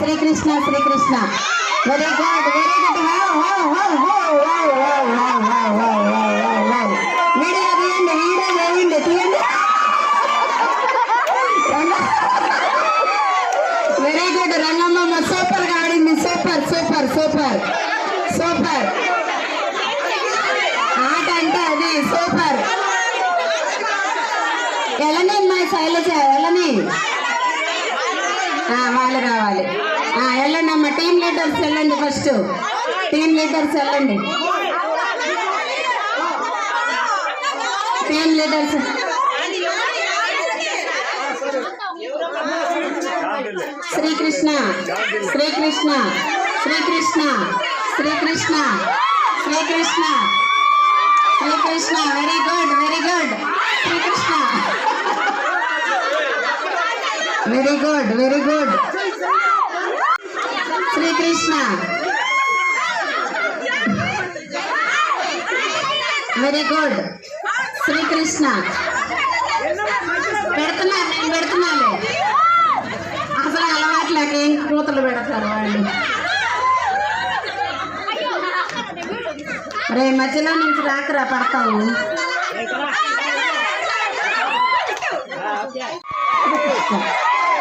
Srikrishna Srikrishna very good very good video తీయండి video వేయండి తీయండి వెరీ గుడ్ రంగమ్మ సూపర్గా ఆడింది సూపర్ సూపర్ సూపర్ సూపర్ ఆట అంటే అది సూపర్ ఎలానే అమ్మాయి శైలజ ఎలానే ఆ, వాళ్ళు రావాలి వెళ్ళండి అమ్మ టీమ్ లీడర్స్ వెళ్ళండి ఫస్ట్ టీమ్ లీడర్స్ వెళ్ళండి. Team leaders Srikrishna Srikrishna Srikrishna Srikrishna Srikrishna Srikrishna. Very good very good Srikrishna. Very good very good Srikrishna very good Srikrishna పెడుతున్నారు నేను పెడుతున్నాను. అసలు అలవాట్లేక ఏం కూతలు పెడతారు వాళ్ళు. రే మధ్యలో నుంచి రాకరా పడతావు. Very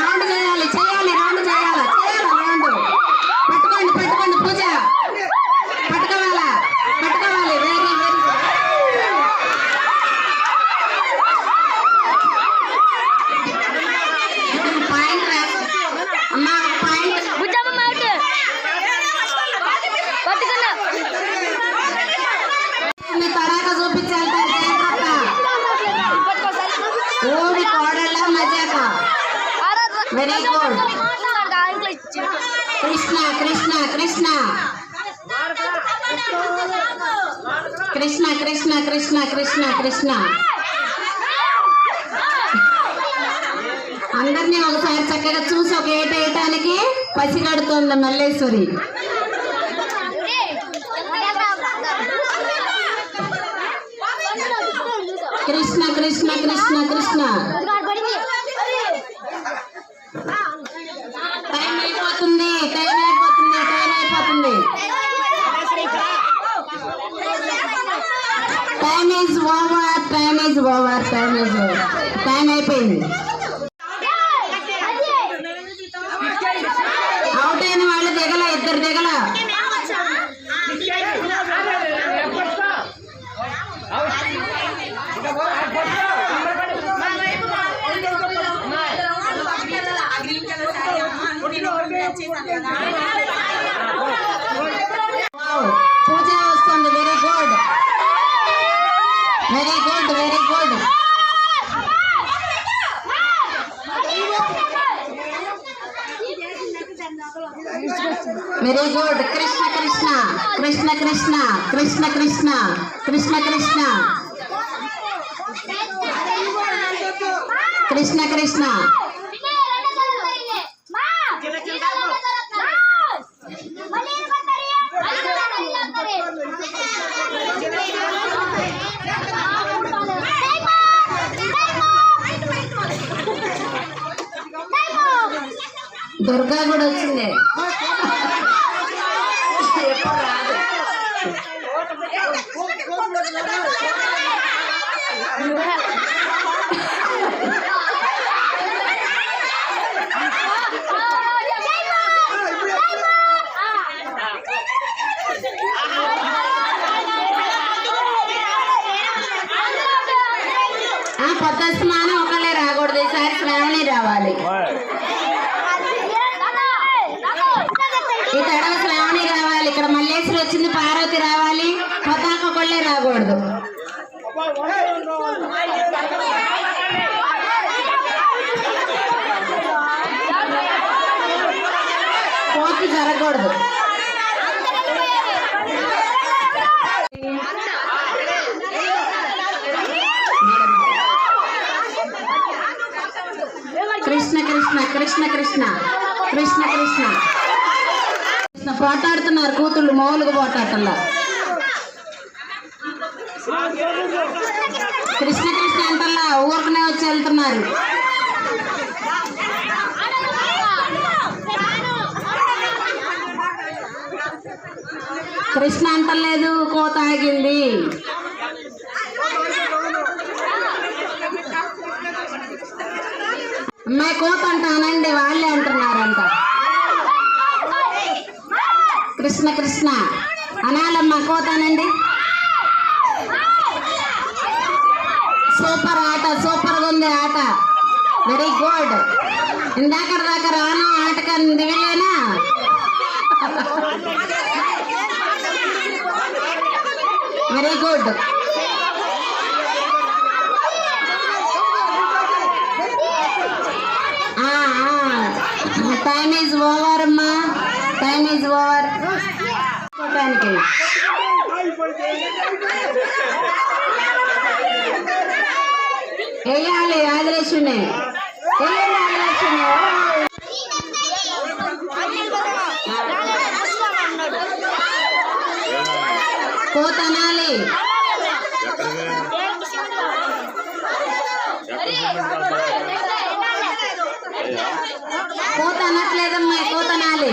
Round చేయాలి చేయాలి రౌండ్ చేయాలి. చేయాలి రౌండ్ పట్టుకోండి పట్టుకోండి పూజ. పట్టుకోవాలా? పట్టుకోవాలి. వెరీ వెరీ పాయింట్ అమ్మా పాయింట్. పట్టుకున్నా. మీ తడాక Very good. కృష్ణ కృష్ణ కృష్ణ కృష్ణ కృష్ణ కృష్ణ కృష్ణ కృష్ణ అందరినీ ఒకసారి చక్కగా చూసి ఒక ఏట వేయటానికి పసిగడుతోంది మల్లేశ్వరి కృష్ణ కృష్ణ కృష్ణ కృష్ణ టైం అయిపోతుంది టైం అయిపోతుంది టైం అయిపోతుంది time is over time is over time is over time అయిపోయింది. కృష్ణ కృష్ణ దుర్గా కూడా వచ్చింది ఎప్పుడు రాదు. వచ్చింది పార్వతి రావాలి పతాక కొళ్ళే రాకూడదు. కోతి జరగకూడదు. కృష్ణ కృష్ణ కృష్ణ కృష్ణ కృష్ణ కృష్ణ. పోటాడుతున్నారు కూతుళ్ళు మామూలుగా పోటాటల్లా కృష్ణ కృష్ణ అంటల్లా ఊరకనే వచ్చి వెళ్తున్నారు. కృష్ణ అంటలేదు కోత ఆగింది. అమ్మాయి కోత అంటానండి వాళ్ళే అంటున్నారంట. కృష్ణ కృష్ణ. అనాలమ్మా కోతానండి. సూపర్ ఆట సూపర్గా ఉంది ఆట. వెరీ గుడ్ ఇందాక దాకా రాను ఆటకని దిగలేనా very good time is over అమ్మా. టైమ్ ఈజ్ ఓవర్ చూడటానికి వేయాలి ఆదిలక్ష్మి ఆదిలక్ష్మి కోతనాలి కోత అనట్లేదమ్మా కోతనాలి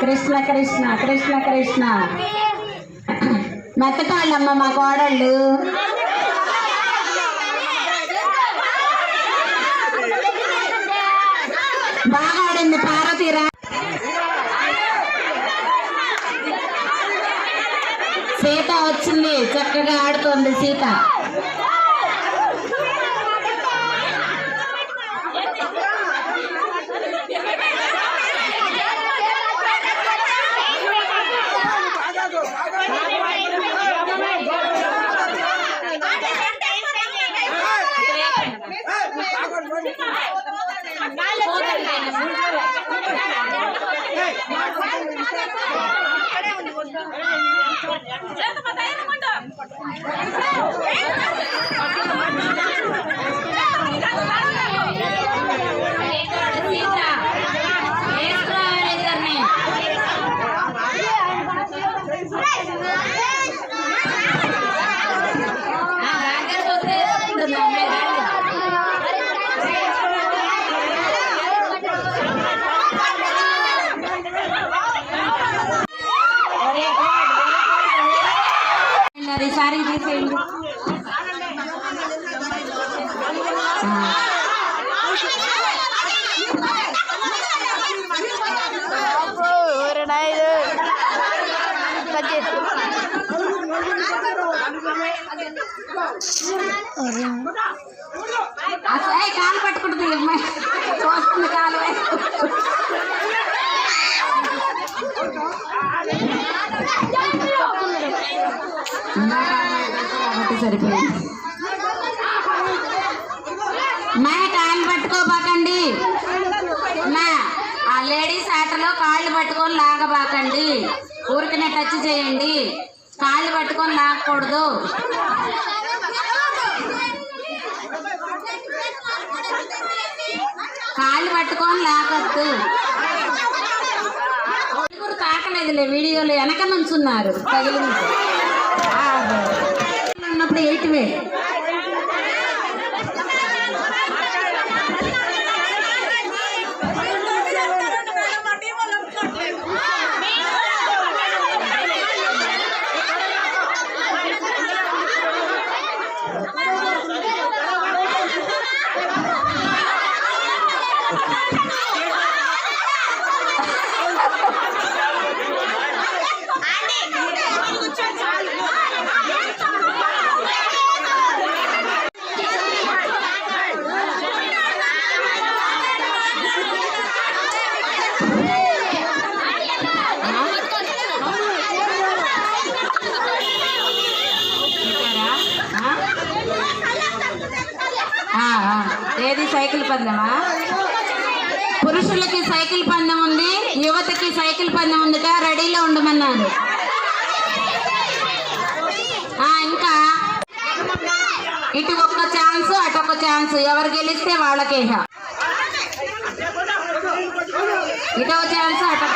కృష్ణ కృష్ణ కృష్ణ కృష్ణ. మెత్తకాళ్ళమ్మ మా కోడళ్ళు. బాగా ఆడింది పార్వతీరా సీత వచ్చింది చక్కగా ఆడుతోంది సీత. தைரியமாட்டோம் సారీ తీసేయండి ఆ. ఓరనాయుడు బడ్జెట్ అసలు కాలు పట్టుకుంటుంది ఈ అమ్మాయి చూస్తుంది కాలు కాబట్టి సరిపోయింది మా కాళ్ళు పట్టుకోబాకండి. మా ఆ లేడీస్ ఆటలో కాళ్ళు పట్టుకొని లాగబాకండి. ఊరికనే టచ్ చేయండి. కాళ్ళు పట్టుకొని లాగకూడదు. కాళ్ళు పట్టుకొని లాగద్దు. తాకలేదులే వీడియోలు వెనక నుంచున్నారు. తగిలింది. ಆಹಾ. ನನ್ನ ಏಟ್ ಬಿಡ ఏది? సైకిల్ పందెమా? పురుషులకి సైకిల్ పందెం ఉంది యువతకి సైకిల్ పందెం ఉందిట రెడీలో ఉండమన్నాను. ఇంకా? ఇటు ఒక్క ఛాన్స్ అటు ఒక ఛాన్స్. ఎవరు గెలిస్తే వాళ్ళకేహ. ఇటో ఛాన్స్ అటు